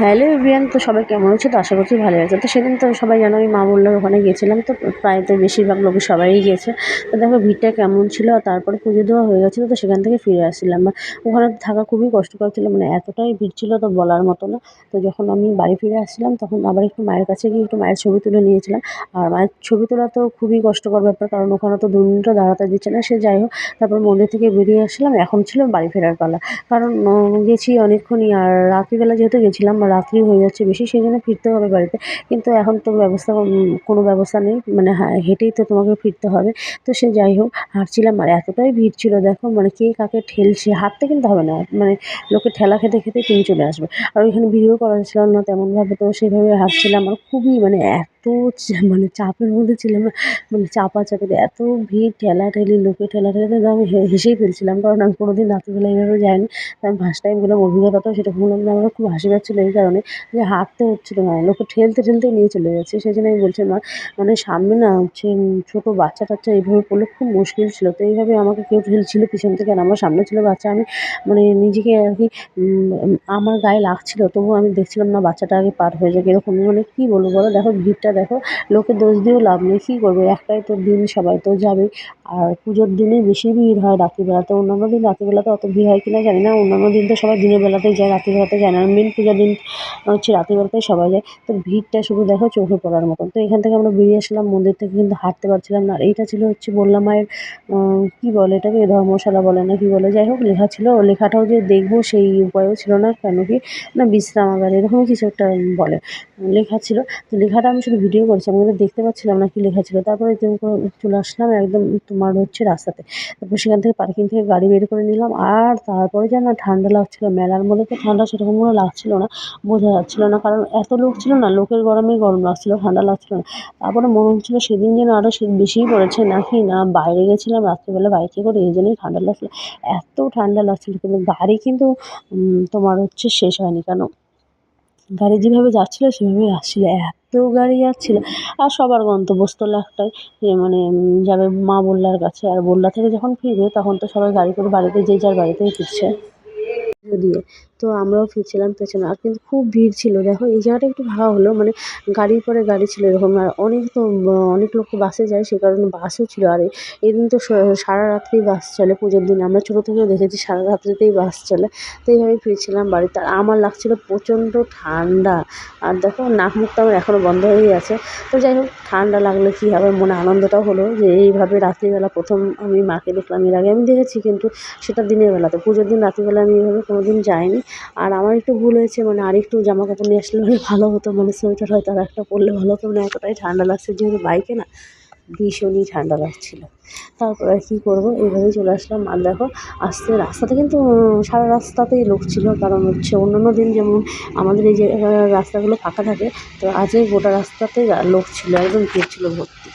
Hello everyone, তো সবাই কেমন আছো? তো আশা করছি ভালো আছে। তো সেদিন তো সবাই জানো, আমি মা বললার ওখানে গিয়েছিলাম, তো প্রায় তো বেশিরভাগ লোক সবাই গিয়েছে। তো দেখো ভিড়টা কেমন ছিল, আর তারপরে পুজো দেওয়া হয়ে গেছিল, তো সেখান থেকে ফিরে আসছিলাম ওখানে থাকা খুবই কষ্টকর ছিল মানে এতটাই ভিড় ছিল তো বলার মতো না। তো যখন আমি বাড়ি ফিরে আসছিলাম, তখন আবার একটু মায়ের কাছে গিয়ে একটু মায়ের ছবি তুলে নিয়েছিলাম। আর মায়ের ছবি তোলা তো খুবই কষ্টকর ব্যাপার, কারণ ওখানে তো দু দাঁড়াতে দিচ্ছে না, সে যাই হোক, তারপর মন্দির থেকে বেরিয়ে আসলাম। এখন ছিল বাড়ি ফেরার পালা। কারণ গেছি অনেকক্ষণই, আর রাত্রিবেলা যেহেতু গেছিলাম রাত্রি হয়ে যাচ্ছে বেশি, সেই জন্য ফিরতে হবে বাড়িতে। কিন্তু এখন তো ব্যবস্থা কোনো ব্যবস্থা নেই। মানে হেঁটেই তো তোমাকে ফিরতে হবে। তো সে যাই হোক, হাঁটছিলাম আর এতটাই ভিড় ছিল, দেখো মানে কে কাকে ঠেলছে। হাঁটতে কিন্তু হবে না। মানে লোকে ঠেলা খেতে খেতে তুমি চলে আসবে। আর ওইখানে ভিডিও করা ছিল না তেমনভাবে, তো সেইভাবে হাঁটছিলাম। আর খুবই মানে এত মানে চাপের মধ্যে ছিলাম মানে চাপাচাপি এত ভিড় ঠেলাঠেলি লোকে ঠেলাঠেলিতে তো আমি হেসেই ফেলছিলাম, কারণ আমি কোনোদিন রাত্রিবেলা এইভাবে যাইনি। আমি ফার্স্ট টাইম গেলাম, অভিজ্ঞতাটাও সেটা বললাম না আমার খুব হাসি পাচ্ছিলো এই কারণে যে হাঁটতে হচ্ছিল না, লোকে ঠেলতে ঠেলতে নিয়ে চলে যাচ্ছে সেই জন্য আমি বলছিলাম, মা মানে সামনে না হচ্ছে ছোটো বাচ্চা টাচ্চা এইভাবে পড়লে খুব মুশকিল ছিল। তো এইভাবে আমাকে কেউ ঠেলছিলো পিছন থেকে, আর আমার সামনে ছিল বাচ্চা, আমি মানে নিজেকে আর কি আমার গায়ে লাগছিল, তবুও আমি দেখছিলাম না বাচ্চাটা আগে পার হয়ে যাক, এরকম মানে কী বলব বলো? দেখো ভিড়টা দেখো, লোকে দোষ দিয়েও লাভ নেই, কী করবে? একটাই তো দিন সবাই তো যাবেই। আর পুজোর দিনেই বেশি ভিড় হয় রাত্রিবেলাতে। অন্যান্য দিন রাত্রিবেলাতে অত ভিড় হয় কি না জানি না। অন্যান্য দিন তো সবাই দিনের বেলাতেই যায়, রাত্রিবেলাতে যায় না। মেন পূজার দিন হচ্ছে রাত্রিবেলাতেই সবাই যায়। তো ভিড়টা শুধু দেখো চোখে পড়ার মতন। তো এখান থেকে আমরা বেরিয়ে আসলাম, মন্দির থেকে কিন্তু হাঁটতে পারছিলাম না। আর এইটা ছিল হচ্ছে বললাম মায়ের কী বলে এটাকে? ধর্মশালা বলে না কি বলে? যাই হোক, লেখা ছিল। লেখাটাও যে দেখব সেই উপায়ও ছিল না। কেন কি? না, বিশ্রামাগার এরকম কিছু একটা বলে। লেখা ছিল। তো লেখাটা আমি শুধু ভিডিও করেছি, আমি কিন্তু দেখতে পাচ্ছিলাম না কি লেখা ছিল। তারপরে চলে আসলাম, একদম তোমার হচ্ছে রাস্তাতে। তারপর সেখান থেকে পার্কিং থেকে গাড়ি বের করে নিলাম, আর তারপরে যেন ঠান্ডা লাগছিল, মেলার মধ্যে তো ঠান্ডা সেরকম কোনো লাগছিল না, বোঝা যাচ্ছিল না, কারণ এত লোক ছিল না, লোকের গরমে গরম লাগছিল, ঠান্ডা লাগছিল না। তারপরে মনে হচ্ছিল সেদিন যেন আরও শীত বেশিই পড়েছে, নাকি না, বাইরে গেছিলাম, রাত্রিবেলা বাইকে করে, এই জন্যই ঠান্ডা লাগছিল। এত ঠান্ডা লাগছিল, কিন্তু গাড়ি কিন্তু তোমার হচ্ছে শেষ হয়নি, কেন? গাড়ি যেভাবে যাচ্ছিল, সেভাবেই আসছিল এত গাড়ি যাচ্ছিল আর সবার গন্তব্যস্থল একটাই, যে মানে যাবে মা বললার কাছে। আর বললা থেকে যখন ফিরবে, তখন তো সবাই গাড়ি করে বাড়িতে, যে যার বাড়িতেই ফিরছে। দিয়ে তো আমরাও ফিরছিলাম পেছনে। আর কিন্তু খুব ভিড় ছিল, দেখো এই জায়গাটা একটু ভালো হলো মানে গাড়ির পরে গাড়ি ছিল এরকম, আর অনেক তো, অনেক লোক বাসে যায়, সে কারণে বাসও ছিল। আর এদিন তো সারা রাত্রি বাস চলে পুজোর দিন, আমরা ছোটো থেকেও দেখেছি সারা রাত্রিতেই বাস চলে। তো এইভাবেই ফিরছিলাম বাড়িতে, আর আমার লাগছিল প্রচণ্ড ঠান্ডা। আর দেখো নাক মুখটা আমার এখনও বন্ধ হয়েই আছে। তো যাই হোক, ঠান্ডা লাগলে কী হবে, মনে আনন্দটাও হলো যে এইভাবে রাত্রিবেলা প্রথম আমি মাকে দেখলাম, এর আগে আমি দেখেছি কিন্তু সেটা দিনের বেলাতে পুজোর দিন রাত্রিবেলা আমি এইভাবে কোনো দিন যাইনি। আর আমার একটু ভুল হয়েছে মানে আরেকটু জামা কাপড় নিয়ে আসলে ভালো হতো মানে সোয়েটার হয়তো আর একটা পরলে ভালো হতো মানে এতটাই ঠান্ডা লাগছে, যেহেতু বাইকে না, ভীষণই ঠান্ডা লাগছিল। তারপর আর কী করব এইভাবেই চলে আসলাম। আর দেখো, আসতে রাস্তাতে কিন্তু সারা রাস্তাতেই লোক ছিল, কারণ হচ্ছে অন্যান্য দিন যেমন আমাদের এই যে রাস্তাগুলো ফাঁকা থাকে, তো আজকে গোটা রাস্তাতে লোক ছিল, একদম ভিড় ছিল ভর্তি।